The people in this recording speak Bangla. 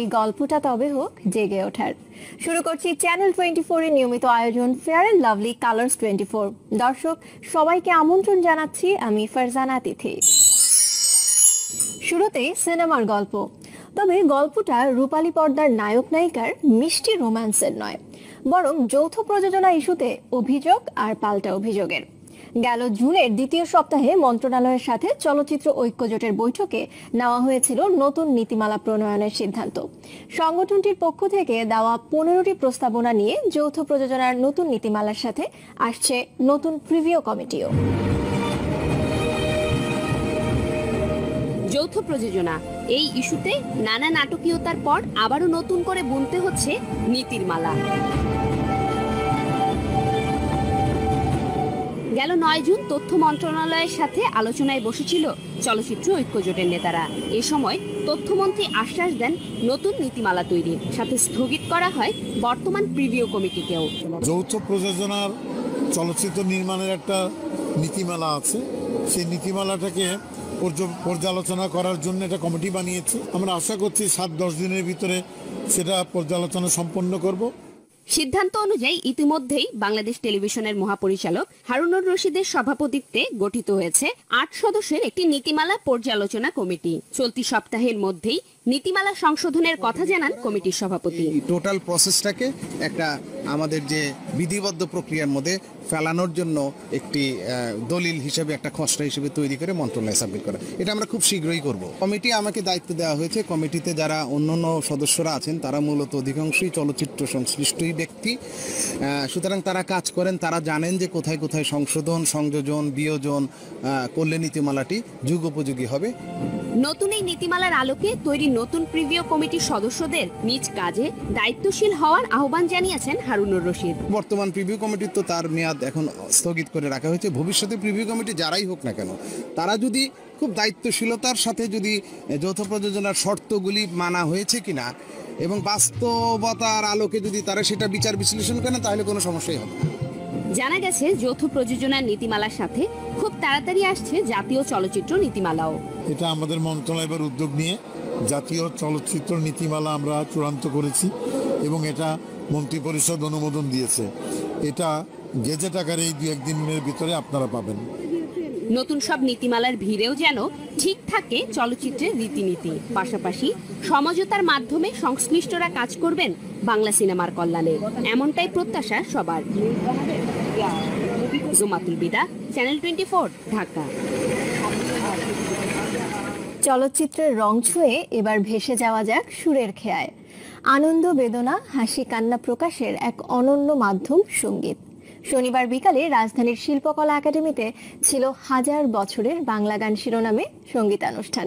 এই গল্পটা তবে হোক জেগে ওঠার। শুরু করছি চ্যানেল টোয়েন্টি এর নিয়মিত আয়োজন Fair and Lovely Colors twenty four দর্শক, সবাইকে আমন্ত্রণ জানাচ্ছি আমি ফারজানা তিথি। শুরুতেই সিনেমার গল্প। তবে গল্পটা রূপালী পর্দার নায়ক নায়িকার মিষ্টি রোম্যান্সের নয়, বরং যৌথ প্রযোজনা ইস্যুতে অভিযোগ আর পাল্টা অভিযোগের। গেল জুনের দ্বিতীয় সপ্তাহে মন্ত্রণালয়ের সাথে চলচ্চিত্র ঐক্যজোটের বৈঠকে নেওয়া হয়েছিল নতুন নীতিমালা প্রণয়নের সিদ্ধান্ত। সংগঠনটির পক্ষ থেকে দেওয়া পনেরোটি প্রস্তাবনা নিয়ে যৌথ প্রযোজনার নতুন নীতিমালার সাথে আসছে নতুন প্রিভিউ কমিটিও। যৌথ প্রযোজনা, এই ইস্যুতে নানা নাটকীয়তার পর আবারও নতুন করে বুনতে হচ্ছে নীতির মালা গেল নয় জুন তথ্য মন্ত্রণালয়ের সাথে আলোচনায় বসেছিল চলচ্চিত্র ঐক্যজোটের নেতারা। এ সময় তথ্যমন্ত্রী আশ্বাস দেন নতুন নীতিমালা তৈরির, সাথে স্থগিত করা হয় বর্তমান প্রিভিউ কমিটিকেও। যৌথ প্রযোজনার চলচ্চিত্র নির্মাণের একটা নীতিমালা আছে। সেই নীতিমালাটাকে পর্য- পর্যালোচনা করার জন্য একটা কমিটি বানিয়েছে। আমরা আশা করছি সাত দশ দিনের ভিতরে সেটা পর্যালোচনা সম্পন্ন করব। সিদ্ধান্ত অনুযায়ী ইতিমধ্যেই বাংলাদেশ টেলিভিশনের মহাপরিচালক হারুনুর রশিদের সভাপতিত্বে গঠিত হয়েছে আট সদস্যের একটি নীতিমালা পর্যালোচনা কমিটি। চলতি সপ্তাহের মধ্যেই নীতিমালা সংশোধনের কথা জানান কমিটির সভাপতি। টোটাল প্রসেসটাকে একটা আমাদের যে বিধিবদ্ধ প্রক্রিয়ার মধ্যে ফেলানোর জন্য একটি দলিল হিসেবে, একটা খসড়া হিসেবে তৈরি করে মন্ত্রণালয়ে সাবমিট করা। এটা আমরা খুব শীঘ্রই করব। কমিটি আমাকে দায়িত্ব দেওয়া হয়েছে। কমিটিতে যারা অন্যান্য সদস্যরা আছেন, তারা মূলত অধিকাংশই চলচ্চিত্র সংশ্লিষ্টই ব্যক্তি। সুতরাং তারা কাজ করেন, তারা জানেন যে কোথায় কোথায় সংশোধন, সংযোজন, বিয়োজন করলে নীতিমালাটি যুগোপযোগী হবে। নতুন এই নীতিমালার আলোকে তৈরি নতুন প্রিভিউ কমিটির সদস্যদের নিজ কাজে দায়িত্বশীল হওয়ার আহ্বান জানিয়েছেন হারুনুর রশিদ। বর্তমান প্রিভিউ কমিটির তো তার মেয়াদ এখন স্থগিত করে রাখা হয়েছে। ভবিষ্যতে প্রিভিউ কমিটি যারাই হোক না কেন তারা যদি খুব দায়িত্বশীলতার সাথে যদি যৌথ প্রযোজনার শর্তগুলি মানা হয়েছে কিনা এবং বাস্তবতার আলোকে যদি তারা সেটা বিচার বিশ্লেষণ করেন তাহলে কোনো সমস্যাই হবে না। জানা গেছে যৌথ প্রযোজনার নীতিমালার সাথে খুব তাড়াতাড়ি আসছে জাতীয় চলচ্চিত্র নীতিমালাও। এটা আমাদের মন্ত্রণালয় এবার উদ্যোগ নিয়ে জাতীয় চলচ্চিত্র নীতিমালা আমরা চূড়ান্ত করেছি এবং এটা মন্ত্রিপরিষদ অনুমোদন দিয়েছে। এটা গেজেট আকারে এই দু একদিনের ভিতরে আপনারা পাবেন। নতুন সব নীতিমালার ভিড়েও যেন ঠিক থাকে চলচ্চিত্রের রীতিনীতি। পাশাপাশি সমঝোতার মাধ্যমে সংশ্লিষ্টরা কাজ করবেন বাংলা সিনেমার কল্যাণে। এমনটাই প্রত্যাশা সবার। Jumatul Bida, channel twenty Dhaka. চলচ্চিত্রের রং ছুঁয়ে এবার ভেসে যাওয়া যাক সুরের খেয়ায়। আনন্দ, বেদনা, হাসি, কান্না প্রকাশের এক অনন্য মাধ্যম সংগীত। শনিবার বিকালে রাজধানীর শিল্পকলা একাডেমিতে ছিল হাজার বছরের বাংলা গান শিরোনামে সঙ্গীতানুষ্ঠান।